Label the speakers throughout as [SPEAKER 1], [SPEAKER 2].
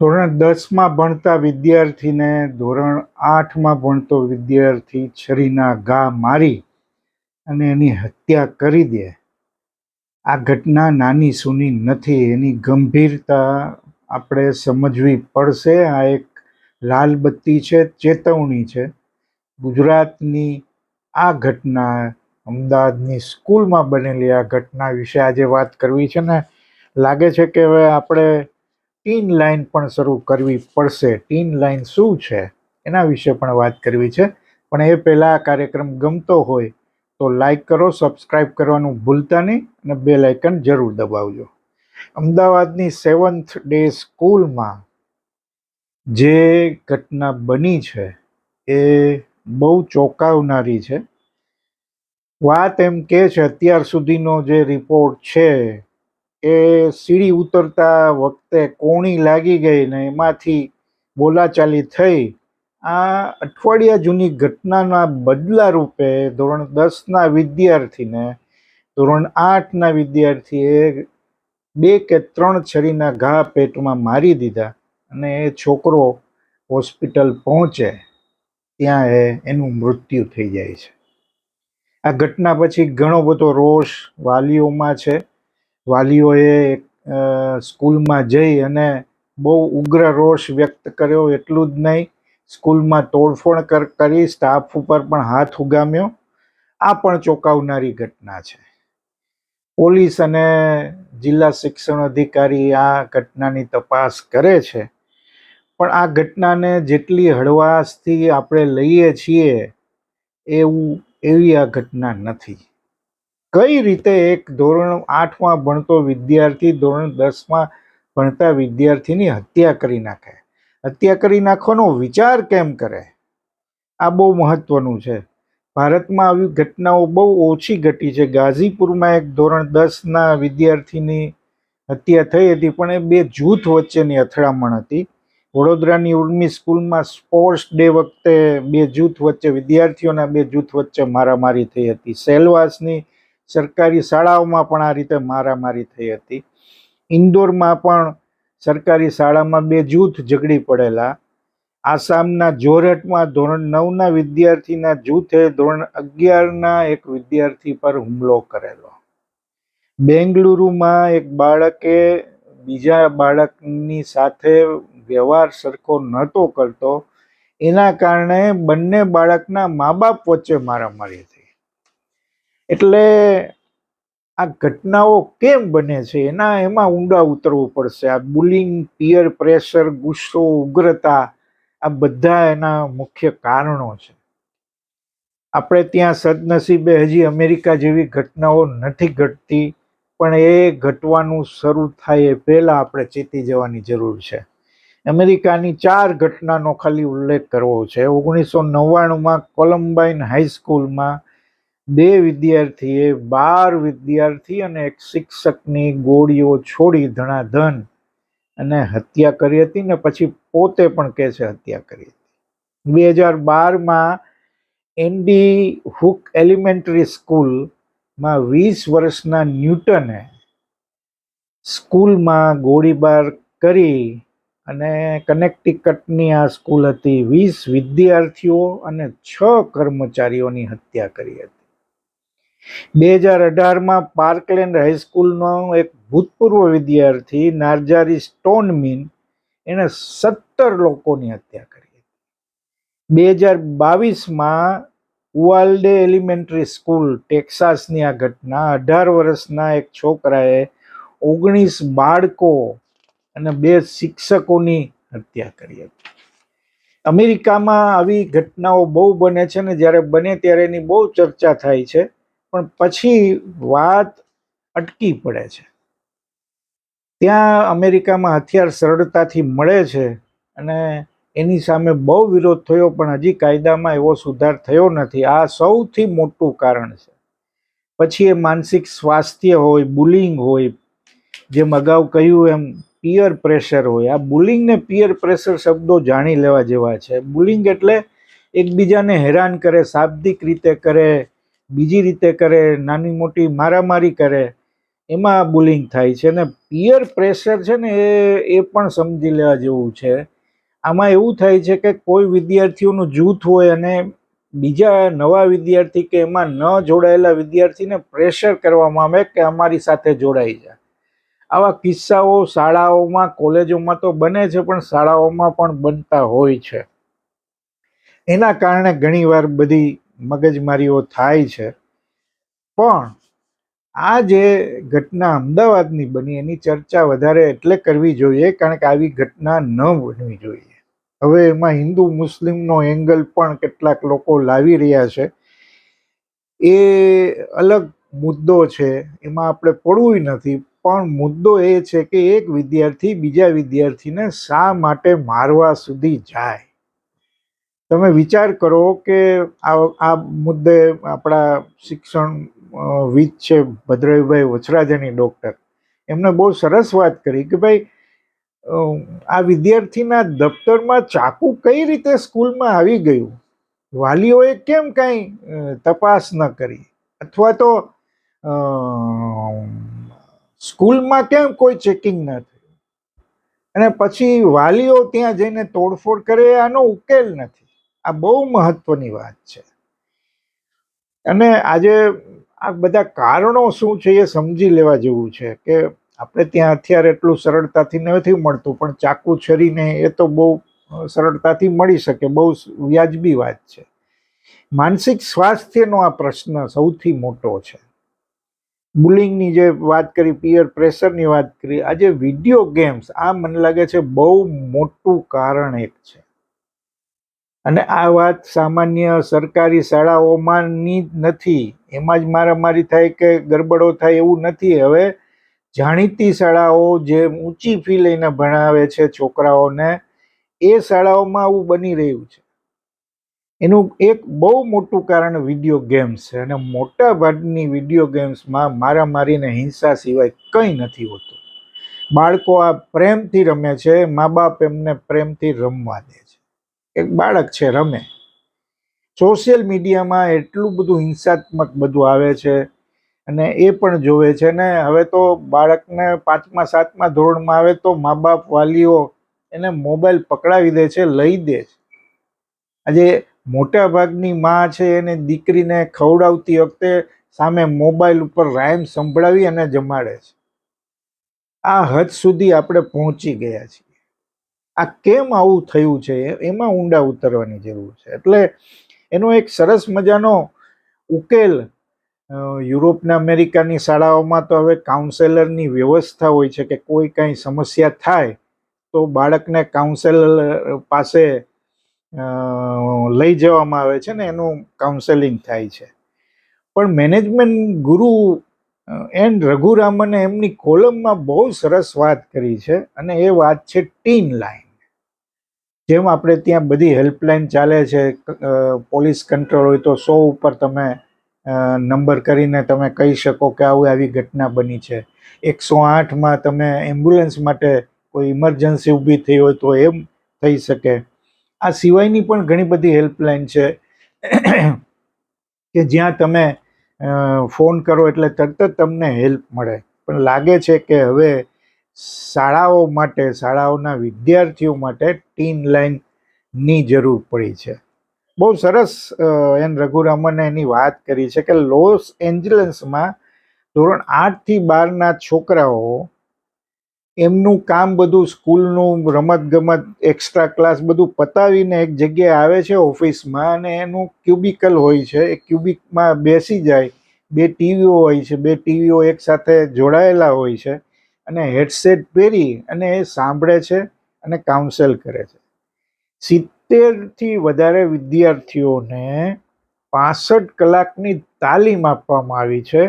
[SPEAKER 1] ધોરણ દસમાં ભણતા વિદ્યાર્થીને ધોરણ આઠમાં ભણતો વિદ્યાર્થી છરીના ઘા મારી અને એની હત્યા કરી દે. આ ઘટના નાની સૂની નથી, એની ગંભીરતા આપણે સમજવી પડશે. આ એક લાલ બત્તી છે, ચેતવણી છે. ગુજરાતની આ ઘટના અમદાવાદની સ્કૂલમાં બનેલી આ ઘટના વિશે આજે વાત કરવી છે ને લાગે છે કે હવે આપણે ટીન લાઈન પણ શરૂ કરવી પડશે. ટીન લાઈન શું છે? એના વિશે પણ વાત કરવી છે. પણ એ પહેલાં આ કાર્યક્રમ ગમતો હોય તો લાઈક કરો સબસ્ક્રાઈબ કરવાનું ભૂલતા નહીં અને બે લાઇકન જરૂર દબાવજો. અમદાવાદની સેવન્થ ડે સ્કૂલમાં જે ઘટના બની છે એ બહુ ચોંકાવનારી છે. વાત એમ કે છે, અત્યાર સુધીનો જે રિપોર્ટ છે એ સીડી ઉતરતા વખતે કોણી લાગી ગઈ ને એમાંથી બોલાચાલી થઈ. આ અઠવાડિયા જૂની ઘટનાના બદલા રૂપે ધોરણ દસના વિદ્યાર્થીને, ધોરણ આઠના વિદ્યાર્થીએ બે કે ત્રણ છરીના ઘા પેટમાં મારી દીધા અને એ છોકરો હોસ્પિટલ પહોંચે. ત્યાં એ એનું મૃત્યુ થઈ જાય છે. આ ઘટના પછી ઘણો બધો રોષ વાલીઓમાં છે. વાલીઓએ સ્કૂલમાં જઈ અને બહુ ઉગ્ર રોષ વ્યક્ત કર્યો, એટલું જ નહીં, સ્કૂલમાં તોડફોડ કર- સ્ટાફ ઉપર પણ હાથ ઉગામ્યો. આ પણ ચોંકાવનારી ઘટના છે. પોલીસ અને જિલ્લા શિક્ષણ અધિકારી આ ઘટનાની તપાસ કરે છે. પણ આ ઘટનાને જેટલી હળવાશથી આપણે લઈએ છીએ, એવું, એવી આ ઘટના નથી. કઈ રીતે એક ધોરણ આઠમાં ભણતો વિદ્યાર્થી, ધોરણ દસમાં ભણતા વિદ્યાર્થીની હત્યા કરી નાખે? હત્યા કરી નાખવાનો વિચાર કેમ કરે? આ બહુ મહત્વનું છે. ભારતમાં આવી ઘટનાઓ બહુ ઓછી ઘટી છે. ગાઝીપુરમાં એક ધોરણ દસના વિદ્યાર્થીની હત્યા થઈ હતી, પણ એ બે જૂથ વચ્ચેની અથડામણ હતી. વડોદરાની ઉર્મી સ્કૂલમાં સ્પોર્ટ્સ ડે વખતે બે જૂથ વચ્ચે, વિદ્યાર્થીઓના બે જૂથ વચ્ચે મારામારી થઈ હતી. સેલવાસની સરકારી શાળાઓમાં પણ આ રીતે મારામારી થઈ હતી. ઇન્દોરમાં પણ સરકારી શાળામાં બે જૂથ ઝઘડી પડેલા. આસામના જોરહટમાં ધોરણ નવના વિદ્યાર્થીના જૂથે ધોરણ અગિયારના એક વિદ્યાર્થી પર હુમલો કરેલો. બેંગલુરુમાં એક બાળકે બીજા બાળકની સાથે વ્યવહાર સરખો નહોતો કરતો. એના કારણે બંને બાળકના મા બાપ વચ્ચે મારામારી થઈ. એટલે આ ઘટનાઓ કેમ બને છે? એના એમાં ઊંડા ઉતરવું પડશે. આ બુલિંગ પિયર પ્રેશર ગુસ્સો, ઉગ્રતા, આ બધા એના મુખ્ય કારણો છે. આપણે ત્યાં સદનસીબે હજી અમેરિકા જેવી ઘટનાઓ નથી ઘટતી, પણ એ ઘટવાનું શરૂ થાય એ પહેલાં આપણે ચેતી જવાની જરૂર છે. અમેરિકાની ચાર ઘટનાનો ખાલી ઉલ્લેખ કરવો છે. ઓગણીસો નવ્વાણુંમાં કોલમ્બાઇન હાઈસ્કૂલમાં બે વિદ્યાર્થીએ બાર વિદ્યાર્થી અને એક શિક્ષકની ગોળીઓ છોડી ધણાધન અને હત્યા કરી હતી ને પછી પોતે પણ કહે છે હત્યા કરી હતી. બે હજાર બારમાં એન્ડી હુક એલિમેન્ટરી સ્કૂલમાં વીસ વર્ષના ન્યૂટને સ્કૂલમાં ગોળીબાર કરી અને કનેક્ટિકટની આ સ્કૂલ હતી. વીસ વિદ્યાર્થીઓ અને છ કર્મચારીઓની હત્યા કરી હતી. બે હજાર અઢારમાં પાર્કલેન્ડ હાઈસ્કૂલનો એક ભૂતપૂર્વ વિદ્યાર્થી નાર્જારી સ્ટોનમિન એણે સત્તર લોકોની હત્યા કરી હતી. બે હજાર બાવીસમાં ઉવાલ્ડે એલિમેન્ટરી સ્કૂલ ટેક્સાસની આ ઘટના, અઢાર વર્ષના એક છોકરાએ ઓગણીસ બાળકો અને બે શિક્ષકોની હત્યા કરી હતી. અમેરિકામાં આવી ઘટનાઓ બહુ બને છે ને જ્યારે બને ત્યારે એની બહુ ચર્ચા થાય છે. પણ પછી વાત અટકી પડે છે. ત્યાં અમેરિકામાં હથિયાર સરળતાથી મળે છે અને એની સામે બહુ વિરોધ થયો, પણ હજી કાયદામાં એવો સુધાર થયો નથી. આ સૌથી મોટું કારણ છે. પછી એ માનસિક સ્વાસ્થ્ય હોય, બુલિંગ હોય, જેમ અગાઉ કહ્યું એમ, પિયર પ્રેશર હોય. આ બુલિંગ ને પિયર પ્રેશર શબ્દો જાણી લેવા જેવા છે. બુલિંગ એટલે એકબીજાને હેરાન કરે, શાબ્દિક રીતે કરે બીજી રીતે કરે, નાની મોટી મારામારી કરે, એમાં બુલિંગ થાય છે અને પિયર પ્રેશર છે ને એ એ પણ સમજી લેવા જેવું છે. આમાં એવું થાય છે કે કોઈ વિદ્યાર્થીઓનું જૂથ હોય અને બીજા નવા વિદ્યાર્થી કે એમાં ન જોડાયેલા વિદ્યાર્થીને પ્રેશર કરવામાં આવે કે અમારી સાથે જોડાઈ જાય આવા કિસ્સાઓ શાળાઓમાં, કોલેજોમાં તો બને છે પણ શાળાઓમાં પણ બનતા હોય છે. એના કારણે ઘણીવાર બધી મગજમારીઓ થાય છે. પણ આ જે ઘટના અમદાવાદની બની એની ચર્ચા વધારે એટલે કરવી જોઈએ કારણ કે આવી ઘટના ન બનવી જોઈએ. હવે એમાં હિન્દુ મુસ્લિમનો એંગલ પણ કેટલાક લોકો લાવી રહ્યા છે. એ અલગ મુદ્દો છે, એમાં આપણે પડવું નથી. પણ મુદ્દો એ છે કે એક વિદ્યાર્થી બીજા વિદ્યાર્થીને શા માટે મારવા સુધી જાય? તમે વિચાર કરો કે આ આ મુદ્દે આપણા શિક્ષણ અ, વિદ છે ભદ્રવીભાઈ વછરાજાની ડૉક્ટર એમને બહુ સરસ વાત કરી કે ભાઈ આ વિદ્યાર્થીના દફતરમાં ચાકુ કઈ રીતે સ્કૂલમાં આવી ગયું? વાલીઓએ કેમ કાંઈ તપાસ ન કરી? અથવા તો સ્કૂલમાં કેમ કોઈ ચેકિંગ ન થયું? અને પછી વાલીઓ ત્યાં જઈને તોડફોડ કરે આનો ઉકેલ નથી. આ બહુ મહત્વની વાત છે. અને આજે આ બધા કારણો શું છે એ સમજી લેવા જેવું છે કે આપણે ત્યાં હથિયાર એટલું સરળતાથી નથી મળતું, પણ ચાકુ છરીને એ તો બહુ સરળતાથી મળી શકે, બહુ વ્યાજબી વાત છે. માનસિક સ્વાસ્થ્યનો આ પ્રશ્ન સૌથી મોટો છે. બુલિંગની જે વાત કરી, પિયર પ્રેશરની વાત કરી આજે વીડિયો ગેમ્સ, આ મને લાગે છે બહુ મોટું કારણ એક છે. અને આ વાત સામાન્ય સરકારી શાળાઓમાંની નથી. એમાં જ મારામારી થાય કે ગરબડો થાય એવું નથી. હવે જાણીતી શાળાઓ જે ઊંચી ફી લઈને ભણાવે છે છોકરાઓને, એ શાળાઓમાં આવું બની રહ્યું છે. એનું એક બહુ મોટું કારણ વીડિયો ગેમ્સ છે અને મોટા ભાગની વીડિયો ગેમ્સમાં મારામારીને હિંસા સિવાય કંઈ નથી હોતું. બાળકો આ પ્રેમથી રમે છે, મા બાપ એમને પ્રેમથી રમવા દે છે એક બાળક છે, રમે. સોશિયલ મીડિયામાં એટલું બધું હિંસાત્મક બધું આવે છે અને એ પણ જોવે છે ને હવે તો બાળકને પાંચમા, સાતમા ધોરણમાં આવે તો મા બાપ વાલીઓ એને મોબાઈલ પકડાવી દે છે, લઈ દે છે. આજે મોટા ભાગની માં છે એને દીકરીને ખવડાવતી વખતે સામે મોબાઈલ ઉપર રાયમ સંભળાવી અને જમાડે છે. આ હદ સુધી આપણે પહોંચી ગયા છીએ. આ કેમ આવું થયું છે, એમાં ઊંડા ઉતરવાની જરૂર છે. એટલે એનો એક સરસ મજાનો ઉકેલ યુરોપના અમેરિકાની શાળાઓમાં તો હવે કાઉન્સેલરની વ્યવસ્થા હોય છે કે કોઈ કાંઈ સમસ્યા થાય તો બાળકને કાઉન્સેલર પાસે લઈ જવામાં આવે છે ને એનું કાઉન્સેલિંગ થાય છે. પણ મેનેજમેન્ટ ગુરુ એન રઘુરામને એમની કોલમમાં બહુ સરસ વાત કરી છે અને એ વાત છે ટીન લાઈન. જેમ આપણે ત્યાં બધી હેલ્પલાઇન ચાલે છે પોલીસ કંટ્રોલ હોય તો સો ઉપર તમે નંબર કરીને તમે કહી શકો કે આવી આવી ઘટના બની છે. એકસો આઠમાં તમે એમ્બ્યુલન્સ માટે કોઈ ઇમરજન્સી ઊભી થઈ હોય તો એમ થઈ શકે. આ સિવાયની પણ ઘણી બધી હેલ્પલાઇન છે કે જ્યાં તમે ફોન કરો એટલે તરત જ તમને હેલ્પ મળે. પણ લાગે છે કે હવે શાળાઓ માટે, શાળાઓના વિદ્યાર્થીઓ માટે ટીન લાઈનની જરૂર પડી છે. બહુ સરસ એન રઘુરામને એની વાત કરી છે કે લોસ એન્જલન્સમાં ધોરણ આઠથી બારના છોકરાઓ એમનું કામ બધું સ્કૂલનું રમત ગમત એક્સ્ટ્રા ક્લાસ બધું પતાવીને એક જગ્યાએ આવે છે ઓફિસમાં અને એનું ક્યુબિકલ હોય છે, એ ક્યુબિકમાં બેસી જાય. બે ટીવીઓ હોય છે, બે ટીવીઓ એકસાથે જોડાયેલા હોય છે. અને હેડસેટ પહેરી અને એ સાંભળે છે અને કાઉન્સેલ કરે છે. સિત્તેરથી વધારે વિદ્યાર્થીઓને પાસઠ કલાકની તાલીમ આપવામાં આવી છે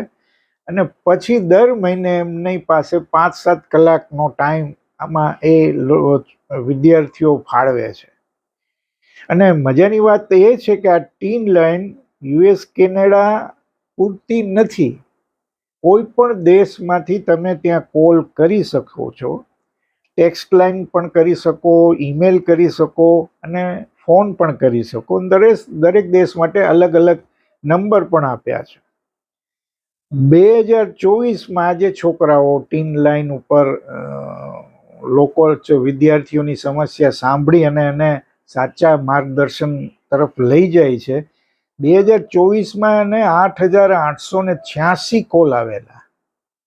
[SPEAKER 1] અને પછી દર મહિને એમની પાસે પાંચ સાત કલાકનો ટાઈમ આમાં એ વિદ્યાર્થીઓ ફાળવે છે. અને મજાની વાત એ છે કે આ ટીન લાઈન યુએસ કેનેડા પૂરતી નથી. કોઈ પણ દેશમાંથી તમે ત્યાં કોલ કરી શકો છો, ટેક્સ્ટ લાઇન પણ કરી શકો, ઈમેલ કરી શકો અને ફોન પણ કરી શકો. દરેક દરેક દેશ માટે અલગ અલગ નંબર પણ આપ્યા છે. બે હજાર ચોવીસમાં જે છોકરાઓ ટીન લાઇન ઉપર લોકો વિદ્યાર્થીઓની સમસ્યા સાંભળી અને એને સાચા માર્ગદર્શન તરફ લઈ જાય છે. બે હજાર ચોવીસમાં એને આઠ હજાર આઠસો ને છ્યાસી કોલ આવેલા.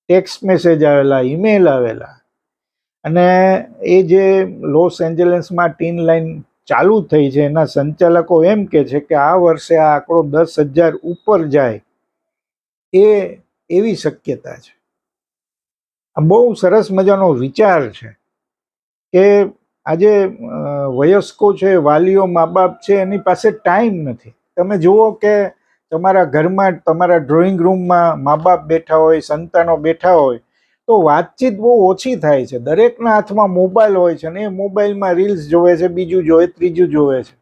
[SPEAKER 1] ટેક્સ્ટ મેસેજ આવેલા, ઈમેલ આવેલા. અને એ જે લોસ એન્જલસમાં ટીન લાઈન ચાલુ થઈ છે, એના સંચાલકો એમ કે છે કે આ વર્ષે આ આંકડો દસ હજાર ઉપર જાય એ એવી શક્યતા છે. આ બહુ સરસ મજાનો વિચાર છે કે આજે વયસ્કો છે, વાલીઓ, મા બાપ છે, એની પાસે ટાઈમ નથી. તમે જુઓ કે તમારા ઘરમાં, તમારા ડ્રોઈંગ રૂમમાં મા બાપ બેઠા હોય, સંતાનો બેઠા હોય, તો વાતચીત બહુ ઓછી થાય છે. દરેકના હાથમાં મોબાઈલ હોય છે ને એ મોબાઈલમાં રીલ્સ જોવે છે, બીજું જોવે, ત્રીજું જોવે છે.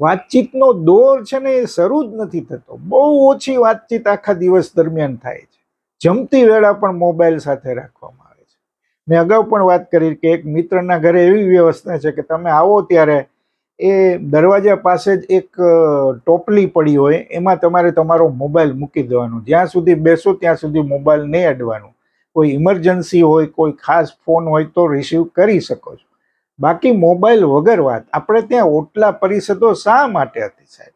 [SPEAKER 1] વાતચીતનો દોર છે ને એ શરૂ જ નથી થતો. બહુ ઓછી વાતચીત આખા દિવસ દરમિયાન થાય છે. જમતી વેળા પણ મોબાઈલ સાથે રાખવામાં આવે છે. મેં અગાઉ પણ વાત કરી કે એક મિત્રના ઘરે એવી વ્યવસ્થા છે કે તમે આવો ત્યારે એ દરવાજા પાસે જ એક ટોપલી પડી હોય, એમાં તમારે તમારો મોબાઈલ મૂકી દેવાનો. જ્યાં સુધી બેસો ત્યાં સુધી મોબાઈલ નહીં અડવાનું. કોઈ ઇમરજન્સી હોય, કોઈ ખાસ ફોન હોય તો રિસીવ કરી શકો છો. બાકી મોબાઈલ વગર વાત. આપણે ત્યાં ઓટલા પરિષદો શા માટે હતી સાહેબ?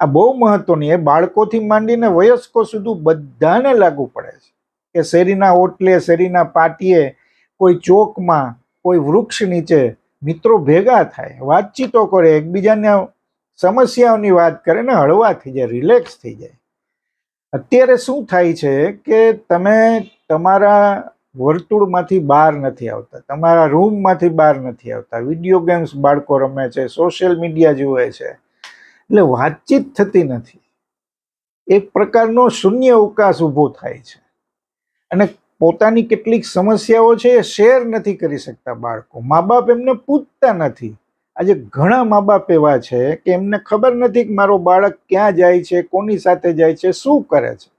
[SPEAKER 1] આ બહુ મહત્વની. એ બાળકોથી માંડીને વયસ્કો સુધી બધાને લાગુ પડે છે. કે શેરીના ઓટલે, શેરીના પાટીએ કોઈ ચોકમાં કોઈ વૃક્ષ નીચે મિત્રો ભેગા થાય, વાતચીતો કરે, એકબીજાને સમસ્યાઓની વાત કરે ને હળવા થઈ જાય રિલેક્સ થઈ જાય. અત્યારે શું થાય છે કે તમે તમારા વર્તુળમાંથી બહાર નથી આવતા, તમારા રૂમમાંથી બહાર નથી આવતા વીડિયો ગેમ્સ બાળકો રમે છે સોશિયલ મીડિયા જુએ છે, એટલે વાતચીત થતી નથી. એક પ્રકારનો શૂન્ય અવકાશ ઊભો થાય છે. અને પોતાની કેટલીક સમસ્યાઓ છે એ શેર નથી કરી શકતા બાળકો. મા બાપ એમને પૂછતા નથી. આજે ઘણા મા બાપ એવા છે કે એમને ખબર નથી કે મારો બાળક ક્યાં જાય છે, કોની સાથે જાય છે, શું કરે છે.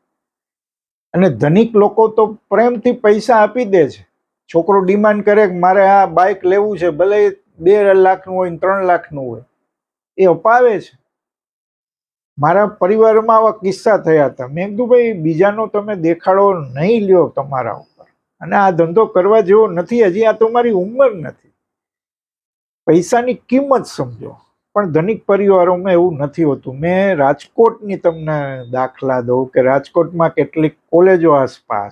[SPEAKER 1] અને ધનિક લોકો તો પ્રેમથી પૈસા આપી દે છે. છોકરો ડિમાન્ડ કરે કે મારે આ બાઇક લેવું છે, ભલે બે લાખનું હોય ત્રણ લાખનું હોય. એ અપાવે છે. મારા પરિવારમાં આવા કિસ્સા થયા હતા. મેં કીધું, ભાઈ, બીજાનો તમે દેખાડો નહીં લ્યો તમારા ઉપર. અને આ ધંધો કરવા જેવો નથી, હજી આ તો મારી ઉંમર નથી. પૈસાની કિંમત સમજો. પણ ધનિક પરિવારોમાં એવું નથી હોતું. મેં રાજકોટની તમને દાખલા દઉં કે રાજકોટમાં કેટલીક કોલેજો આસપાસ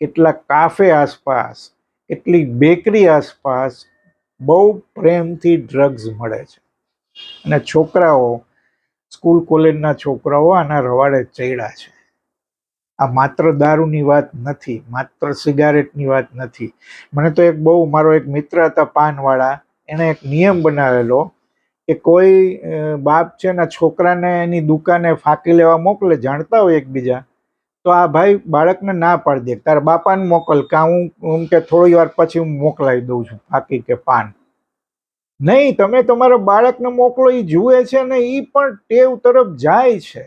[SPEAKER 1] કેટલા કાફે આસપાસ, કેટલીક બેકરી આસપાસ બહુ પ્રેમથી ડ્રગ્સ મળે છે. અને છોકરાઓ સ્કૂલ કોલેજના છોકરાઓ આના રવાડે ચડ્યા છે. આ માત્ર દારૂની વાત નથી, માત્ર સિગારેટની વાત નથી. મને તો એક બહુ, મારો એક મિત્ર હતા પાનવાળા, એણે એક નિયમ બનાવેલો કે કોઈ બાપ છે ને છોકરાને એની દુકાને ફાંકી લેવા મોકલે, જાણતા હોય એકબીજા, તો આ ભાઈ બાળકને ના પાડી દે. તારા બાપાને મોકલ, કાં હું કે થોડી વાર પછી હું મોકલાવી દઉં છું, ફાંકી કે પાન. નહીં, તમે તમારા બાળકને મોકલો એ જુએ છે ને એ પણ ટેવ તરફ જાય છે.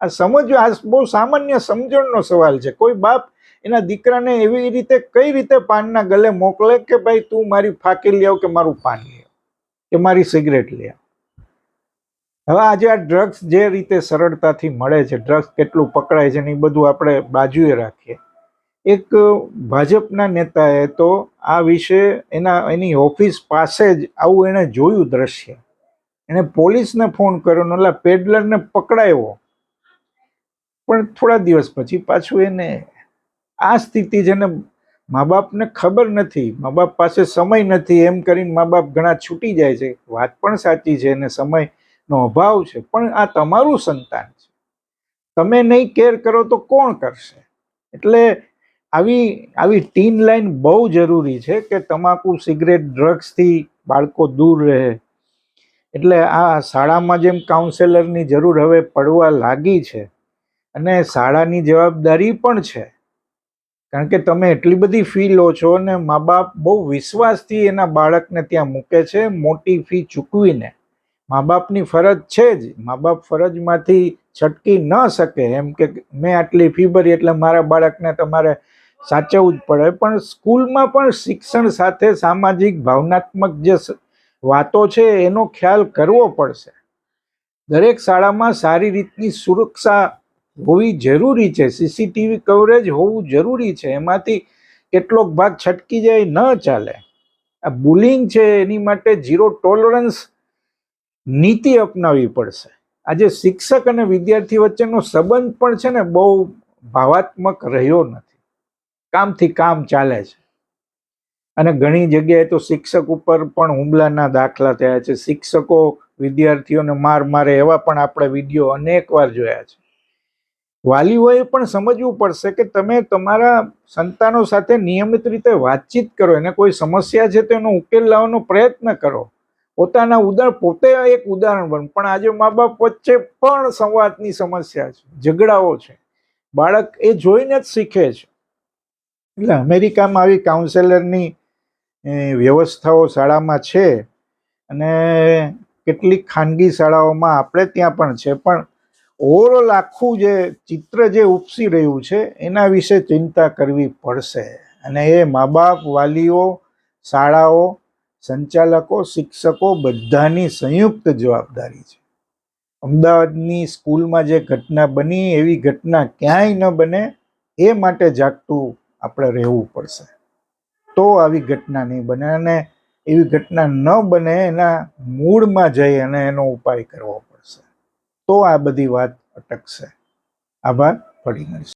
[SPEAKER 1] આ સમજવું આ બહુ સામાન્ય સમજણનો સવાલ છે. કોઈ બાપ એના દીકરાને એવી રીતે કઈ રીતે પાનના ગલે મોકલે કે ભાઈ તું મારી ફાંકી લઈ આવ કે મારું પાન લઈ કે મારી સિગરેટ લઈ આવ હવે આજે આ ડ્રગ્સ જે રીતે સરળતાથી મળે છે, ડ્રગ્સ કેટલું પકડાય છે ને એ બધું આપણે બાજુએ રાખીએ. એક ભાજપના નેતાએ તો આ વિશે એના, એની ઓફિસ પાસે જ આવું એણે જોયું દ્રશ્ય. એણે પોલીસને ફોન કર્યો એટલે પેડલરને પકડાયો. પણ થોડા દિવસ પછી પાછું એને આ સ્થિતિ જેને મા બાપને ખબર નથી. મા બાપ પાસે સમય નથી. એમ કરીને મા બાપ ઘણા છૂટી જાય છે. વાત પણ સાચી છે અને સમયનો અભાવ છે. પણ આ તમારું સંતાન છે. તમે નહીં કેર કરો તો કોણ કરશે? એટલે આવી આવી ટીન લાઈન બહુ જરૂરી છે કે તમાકુ, સિગરેટ, ડ્રગ્સથી બાળકો દૂર રહે. એટલે આ શાળામાં જેમ કાઉન્સેલરની જરૂર હવે પડવા લાગી છે અને શાળાની જવાબદારી પણ છે. કારણ કે તમે એટલી બધી ફી લો છો અને મા બાપ બહુ વિશ્વાસથી એના બાળકને ત્યાં મૂકે છે, મોટી ફી ચૂકવીને. મા બાપની ફરજ છે જ. મા બાપ ફરજમાંથી છટકી ન શકે એમ કે મેં આટલી ફી ભરી એટલે મારા બાળકને તમારે સાચવવું જ પડે. પણ સ્કૂલમાં પણ શિક્ષણ સાથે સામાજિક, ભાવનાત્મક જે વાતો છે, એનો ખ્યાલ કરવો પડશે. દરેક શાળામાં સારી રીતની સુરક્ષા હોવી જરૂરી છે. સીસીટીવી કવરેજ હોવું જરૂરી છે. એમાંથી કેટલોક ભાગ છટકી જાય, ન ચાલે. આ બુલિંગ છે, એની માટે ઝીરો ટોલરન્સ નીતિ અપનાવવી પડશે. આજે શિક્ષક અને વિદ્યાર્થી વચ્ચેનો સંબંધ પણ છે ને, બહુ ભાવાત્મક રહ્યો નથી. કામથી કામ ચાલે છે. અને ઘણી જગ્યાએ તો શિક્ષક ઉપર પણ હુમલાના દાખલા થયા છે. શિક્ષકો વિદ્યાર્થીઓને માર મારે એવા પણ આપણે વીડિયો અનેક વાર જોયા છે. વાલીઓએ પણ સમજવું પડશે કે તમે તમારા સંતાનો સાથે નિયમિત રીતે વાતચીત કરો. એને કોઈ સમસ્યા છે તો એનો ઉકેલ લાવવાનો પ્રયત્ન કરો. પોતાના ઉદાહરણ પોતે એક ઉદાહરણ બન. પણ આજે મા બાપ વચ્ચે પણ સંવાદની સમસ્યા છે. ઝઘડાઓ છે. બાળક એ જોઈને જ શીખે છે. એટલે અમેરિકામાં આવી કાઉન્સેલરની વ્યવસ્થાઓ શાળામાં છે અને કેટલીક ખાનગી શાળાઓમાં આપણે ત્યાં પણ છે. પણ ઓવરઓલ આખું જે ચિત્ર જે ઉપસી રહ્યું છે, એના વિશે ચિંતા કરવી પડશે. અને એ મા બાપ વાલીઓ, શાળાઓ, સંચાલકો, શિક્ષકો બધાની સંયુક્ત જવાબદારી છે. અમદાવાદની સ્કૂલમાં જે ઘટના બની, એવી ઘટના ક્યાંય ન બને, એ માટે જાગતું આપણે રહેવું પડશે. તો આવી ઘટના નહીં બને અને એવી ઘટના ન બને એના મૂળમાં જઈ અને એનો ઉપાય કરવો પડશે. તો આ બધી વાત અટકશે. આભાર. ફરી મળીશું.